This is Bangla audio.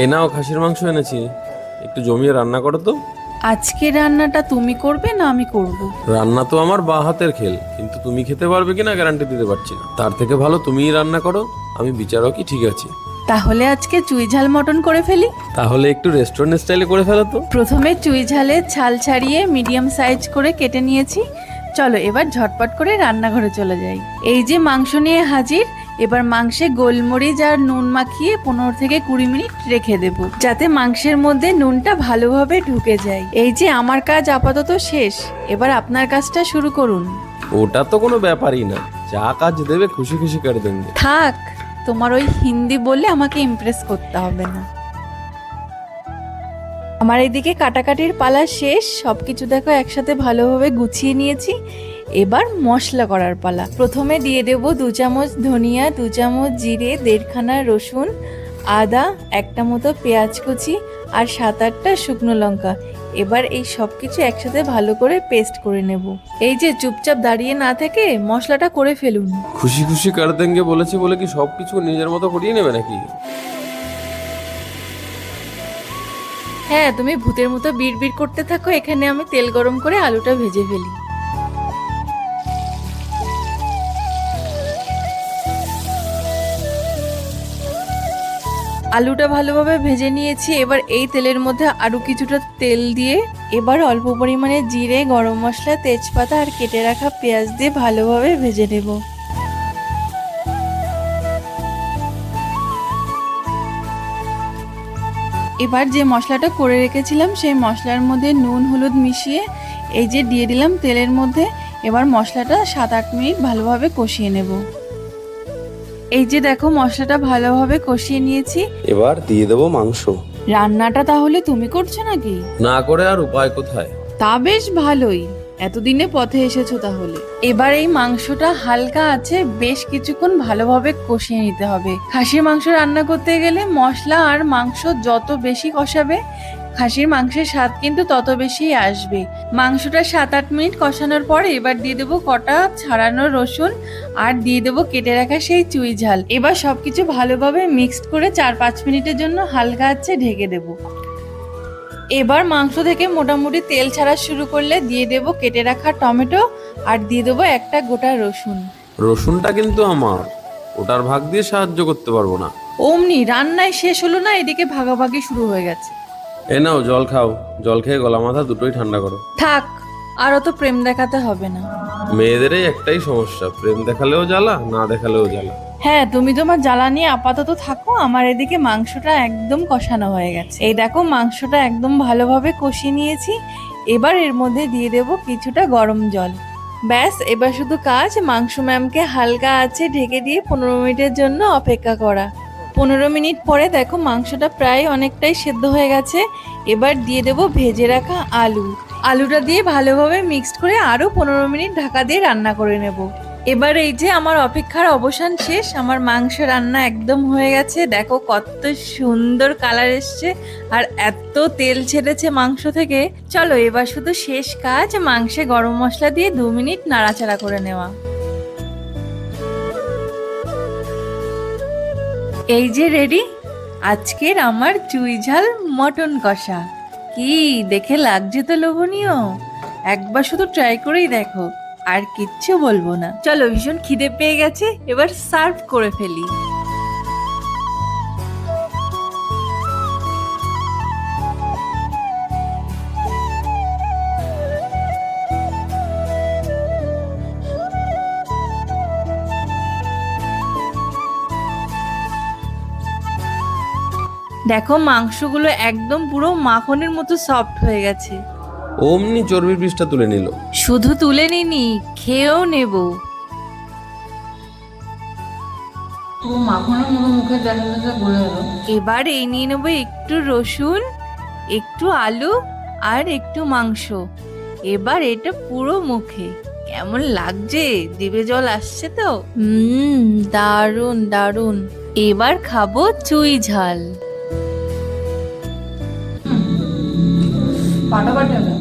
এই নাও খাসির মাংস এনেছি। একটু জমিয়ে রান্না করো তো। আজকে রান্নাটা তুমি করবে না আমি করব। রান্না তো আমার বা হাতের খেল কিন্তু তুমি খেতে পারবে কিনা গ্যারান্টি দিতে পারছি না। তার থেকে ভালো তুমিই রান্না করো আমি বিচারকই ঠিক আছে। তাহলে আজকে চুই ঝাল মটন করে ফেলি? তাহলে একটু রেস্টুরেন্ট স্টাইলে করে ফেলো তো। প্রথমে চুই ঝালের ছাল ছাড়িয়ে মিডিয়াম সাইজ করে কেটে নিয়েছি। চলো এবার ঝটপট করে রান্নাঘরে চলে যাই। এই যে মাংস নিয়ে হাজির এবার মাংসে গোলমরিচ আর নুন মাখিয়ে পনেরো থেকে কুড়ি মিনিট রেখে দেব যাতে মাংসের মধ্যে নুনটা ভালোভাবে ঢুকে যায়। এই যে আমার কাজ আপাতত শেষ এবার আপনার কাজটা শুরু করুন। ওটা তো কোনো ব্যাপারই না যা কাজ দেবে খুশি খুশি করে দেবে থাক তোমার ওই হিন্দি বললে আমাকে ইমপ্রেস করতে হবে না। আমার এদিকে কাটাকাটির পালা শেষ সবকিছু দেখো একসাথে ভালোভাবে গুছিয়ে নিয়েছি। এবার মশলা করার পালা। প্রথমে দিয়ে দেব দু চামচ ধনিয়া দু চামচ জিরে দেড়খানা রসুন আদা একটা মতো পেঁয়াজ কুচি আর সাত আটটা শুকনো লঙ্কা। এবার এই সব কিছু একসাথে ভালো করে পেস্ট করে নেব। এই যে চুপচাপ দাঁড়িয়ে না থেকে মশলাটা করে ফেলুন। খুশি খুশি কর দেঙ্গে বলেছে বলে কি সব কিছু নিজের মতো করিয়ে নেবে নাকি? হ্যাঁ তুমি ভূতের মতো বিড় বিড় করতে থাকো এখানে আমি তেল গরম করে আলুটা ভেজে ফেলি। আলুটা ভালোভাবে ভেজে নিয়েছি। এবার এই তেলের মধ্যে আরও কিছুটা তেল দিয়ে এবার অল্প পরিমাণে জিরে, গরম মশলা, তেজপাতা আর কেটে রাখা পেঁয়াজ দিয়ে ভালোভাবে ভেজে নেব। এবার যে মশলাটা করে রেখেছিলাম, সেই মশলার মধ্যে নুন, হলুদ মিশিয়ে এই যে দিয়ে দিলাম তেলের মধ্যে, এবার মশলাটা সাত আট মিনিট ভালোভাবে কষিয়ে নেব। এই যে দেখো মশলাটা ভালোভাবে কষিয়ে নিয়েছি। এবার দিয়ে দেবো মাংস। রান্নাটা তাহলে তুমি করছ নাকি? না করে আর উপায় কোথায়? তা বেশ ভালোই। এতদিনে পথে এসেছ তাহলে। এবার এই মাংসটা হালকা আছে, বেশ কিছুক্ষণ ভালোভাবে কষিয়ে নিতে হবে। খাসির মাংস রান্না করতে গেলে মশলা আর মাংস যত বেশি কষাবে, খাসির মাংসের স্বাদ কিন্তু তত বেশি আসবে। মাংসটা সাত আট মিনিট কষানোর পর এবার দিয়ে দেবো কটা ছাড়ানো রসুন আর দিয়ে দেবো কেটে রাখা সেই চুই ঝাল। এবার সবকিছু ভালোভাবে মিক্সড করে চার পাঁচ মিনিটের জন্য হালকা আছে ঢেকে দেবো। এবার মাংস থেকে মোটামুটি তেল ছাড়া শুরু করলে দিয়ে দেব কেটে রাখা টমেটো আর দিয়ে দেবো একটা গোটা রসুন। রসুনটা কিন্তু আমার। ওটার ভাগ দিয়ে সাহায্য করতে পারব না। অমনি রান্নায় শেষ হলো না এদিকে ভাগাভাগি শুরু হয়ে গেছে। এ নাও জল খাও। জল খেয়ে গলা মাথা দুটোই ঠান্ডা করো। থাক আর অত প্রেম দেখাতে হবে না। মেয়েদেরই একটাই সমস্যা। প্রেম দেখালেও জ্বালা না দেখালেও জ্বালা। হ্যাঁ তুমি তোমার জ্বালা নিয়ে আপাতত থাকো, আমার এদিকে মাংসটা একদম কষানো হয়ে গেছে। এই দেখো, মাংসটা একদম ভালোভাবে কষিয়ে নিয়েছি। এবার এর মধ্যে দিয়ে দেব কিছুটা গরম জল। ব্যাস, এবার শুধু কাজ, মাংস ম্যামকে হালকা আছে ঢেকে দিয়ে পনেরো মিনিটের জন্য অপেক্ষা করা। পনেরো মিনিট পরে দেখো, মাংসটা প্রায় অনেকটাই সেদ্ধ হয়ে গেছে। এবার দিয়ে দেব ভেজে রাখা আলু। আলুটা দিয়ে ভালোভাবে মিক্সড করে আরও পনেরো মিনিট ঢাকা দিয়ে রান্না করে নেব। এবার এই যে আমার অপেক্ষার অবসান শেষ, আমার মাংস রান্না একদম হয়ে গেছে। দেখো কত সুন্দর কালার এসছে আর এত তেল ছেড়েছে মাংস থেকে। চলো এবার শুধু শেষ কাজ, মাংসে গরম মশলা দিয়ে দু মিনিট নাড়াচাড়া করে নেওয়া। এই যে রেডি আজকের আমার চুই ঝাল মটন কষা। কি দেখে লাগছে তো লোভনীয়? একবার শুধু ট্রাই করেই দেখো। আর কিচ্ছু বলব না। চলো, ভীষণ খিদে পেয়ে গেছে, এবার সার্ভ করে ফেলি। দেখো, মাংসগুলো একদম পুরো মাখনের মতো সফট হয়ে গেছে। অমনি চর্বির পৃষ্ঠা তুলে নিল। শুধু তুলে নিনি খেয়েও নেব। এবার এই নিয়ে নেব একটু রসুন একটু আলু আর একটু মাংস। এবার এটা পুরো মুখে। কেমন লাগছে? জিভে জল আসছে তো? হুম দারুণ দারুণ এবার খাব চুই ঝাল। ফাটাফাটি হবে।